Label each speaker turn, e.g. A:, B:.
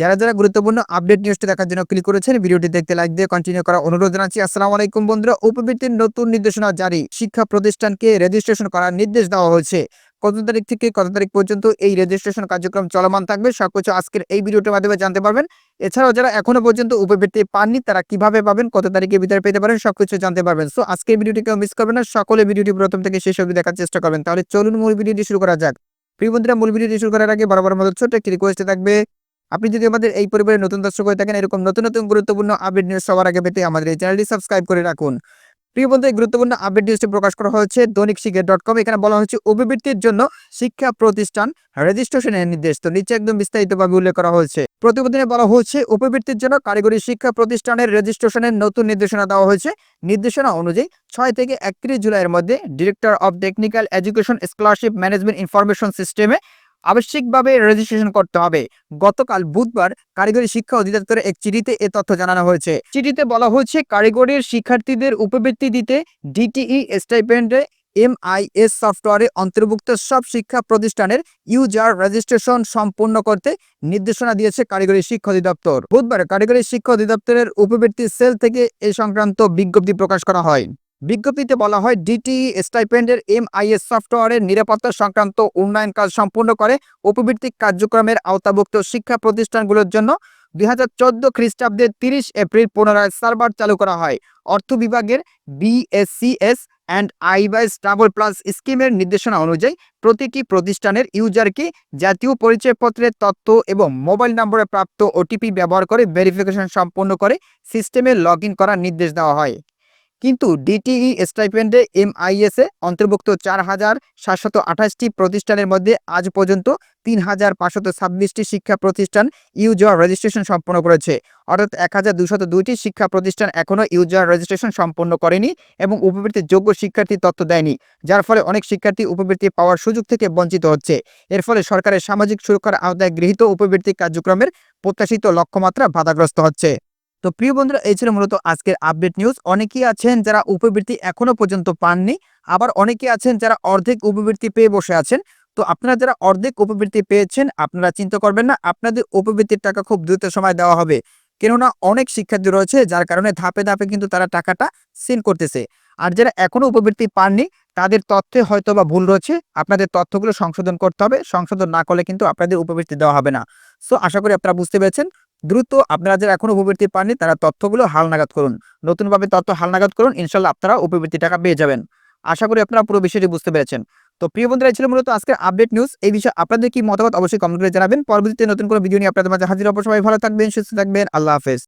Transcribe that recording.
A: যারা যারা গুরুত্বপূর্ণ আপডেট নিউজটি দেখার জন্য ক্লিক করেছেন, ভিডিওটি দেখতে লাইক দিয়ে কন্টিনিউ করার অনুরোধ জানাচ্ছি। আসসালামু আলাইকুম বন্ধুরা, উপবৃত্তির নতুন নির্দেশনা জারি। শিক্ষা প্রতিষ্ঠানকে রেজিস্ট্রেশন করার নির্দেশ দেওয়া হয়েছে। কত তারিখ থেকে কত তারিখ পর্যন্ত এই রেজিস্ট্রেশন কার্যক্রম চলমান থাকবে সবকিছু আজকের এই ভিডিওটির মাধ্যমে জানতে পারবেন। এছাড়াও যারা এখনও পর্যন্ত উপবৃত্তি পাননি, তারা কীভাবে পাবেন, কত তারিখের ভিতরে পেতে পারেন সবকিছু জানতে পারবেন। সো আজকের ভিডিওটি কেউ মিস করবেন না, সকলে ভিডিওটি প্রথম থেকে শেষ অবধি দেখার চেষ্টা করবেন। তাহলে চলুন মূল ভিডিওটি শুরু করা যাক। প্রিয় বন্ধুরা, মূল ভিডিওটি শুরু করার আগে বরাবর মতো ছোট্ট একটি রিকোয়েস্ট থাকবে। আপনি যদি আমাদের এই পরিবারের নতুন দর্শক হয়ে থাকেন, এরকম নতুন নতুন গুরুত্বপূর্ণ আপডেট নিউজ সবার আগে পেতে আমাদের এই চ্যানেলটি সাবস্ক্রাইব করে রাখুন। প্রিয় বন্ধু, এই গুরুত্বপূর্ণ আপডেট নিউজটি প্রকাশ করা হয়েছে দৈনিক শিখে ডট কম। এখানে বলা হয়েছে অভিবৃত্তির জন্য শিক্ষা প্রতিষ্ঠান রেজিস্ট্রেশনের নির্দেশ। তো নিচে একদম বিস্তারিতভাবে উল্লেখ করা হয়েছে। প্রতিবেদনে বলা হয়েছে উপবৃত্তির জন্য কারিগরি শিক্ষা প্রতিষ্ঠানের রেজিস্ট্রেশনের নতুন নির্দেশনা দেওয়া হয়েছে। নির্দেশনা অনুযায়ী, ছয় থেকে একত্রিশ জুলাইয়ের মধ্যে director of technical education scholarship management information সিস্টেমে আবশ্যিকভাবে রেজিস্ট্রেশন করতে হবে। গতকাল বুধবার কারিগরি শিক্ষা অধিদপ্তরের এক চিঠিতে এ তথ্য জানানো হয়েছে। চিঠিতে বলা হয়েছে, কারিগরির শিক্ষার্থীদের উপবৃত্তি দিতে ডিটিই স্টাইপেন্ডে এমআইএস সফটওয়্যারে অন্তর্ভুক্ত সব শিক্ষা প্রতিষ্ঠানের ইউজার রেজিস্ট্রেশন সম্পূর্ণ করতে নির্দেশনা দিয়েছে কারিগরি শিক্ষা অধিদপ্তর। বুধবার কারিগরি শিক্ষা অধিদপ্তরের উপবৃত্তি সেল থেকে এ সংক্রান্ত বিজ্ঞপ্তি প্রকাশ করা হয়। বিজ্ঞপ্তিতে বলা হয়, ডিটি স্টাইপেন্ডের এমআইএস সফটওয়্যারের নিরাপত্তা সংক্রান্ত উন্নয়ন কাজ সম্পূর্ণ করে উপবৃত্তিক কার্যক্রমের আওতাভুক্ত শিক্ষা প্রতিষ্ঠানগুলোর জন্য দুই হাজার চোদ্দ খ্রিস্টাব্দের তিরিশ এপ্রিল পুনরায় সার্ভার চালু করা হয়। অর্থ বিভাগের BSCS and iBAS double plus স্কিমের নির্দেশনা অনুযায়ী প্রতিটি প্রতিষ্ঠানের ইউজারকে জাতীয় পরিচয়পত্রের তথ্য এবং মোবাইল নম্বরে প্রাপ্ত ওটিপি ব্যবহার করে ভেরিফিকেশন সম্পন্ন করে সিস্টেমে লগ করার নির্দেশ দেওয়া হয়। কিন্তু ডিটিই স্টাইপেন্ডে এমআইএস অন্তর্ভুক্ত চার হাজার সাতশত আঠাশটি প্রতিষ্ঠানের মধ্যে আজ পর্যন্ত তিন হাজার পাঁচশত ছাব্বিশটি শিক্ষা প্রতিষ্ঠান ইউজার রেজিস্ট্রেশন সম্পন্ন করেছে। অর্থাৎ এক হাজার দুশত দুইটি শিক্ষা প্রতিষ্ঠান এখনও ইউজার রেজিস্ট্রেশন সম্পন্ন করেনি এবং উপবৃত্তির যোগ্য শিক্ষার্থী তথ্য দেয়নি, যার ফলে অনেক শিক্ষার্থী উপবৃত্তি পাওয়ার সুযোগ থেকে বঞ্চিত হচ্ছে। এর ফলে সরকারের সামাজিক সুরক্ষার আওতায় গৃহীত উপবৃত্তি কার্যক্রমের প্রত্যাশিত লক্ষ্যমাত্রা বাধাগ্রস্ত হচ্ছে। তো প্রিয় বন্ধুরা, এই ছিল মূলত আজকের আপডেট নিউজ অনেকেই আছেন যারা উপবৃত্তি এখনও পর্যন্ত পাননি, আবার অনেকে আছেন যারা অর্ধেক উপবৃত্তি পেয়ে বসে আছেন। তো আপনারা যারা অর্ধেক উপবৃত্তি পেয়েছেন, আপনারা চিন্তা করবেন না, আপনাদের উপবৃত্তির টাকা খুব দ্রুত সময় দেওয়া হবে। কেননা অনেক শিক্ষার্থী রয়েছে, যার কারণে ধাপে ধাপে কিন্তু তারা টাকাটা সেল করতেছে। আর যারা এখনও উপবৃত্তি পাননি, তাদের তথ্যে হয়তো বা ভুল রয়েছে, আপনাদের তথ্যগুলো সংশোধন করতে হবে, সংশোধন না করলে কিন্তু আপনাদের উপবৃত্তি দেওয়া হবে না। সো আশা করি আপনারা বুঝতে পেরেছেন। দ্রুত আপনারা যারা এখনও উপবৃত্তি পাননি, তারা তথ্যগুলো হালনাগাদ করুন। নতুনভাবে তথ্য হালনাগাদ করুন, ইনশাল্লাহ আপনারা উপবৃত্তি টাকা পেয়ে যাবেন। আশা করি আপনারা পুরো বিষয়টি বুঝতে পেরেছেন। তো প্রিয় বন্ধুরা ছিল মূলত আজকের আপডেট নিউজ এই বিষয়ে আপনাদের কি মতামত অবশ্যই কমেন্ট করে জানাবেন। পরবর্তীতে নতুন কোনো ভিডিও নিয়ে আপনাদের মাঝে হাজির অবশ্যই ভালো থাকবেন, সুস্থ থাকবেন। আল্লাহ হাফেজ।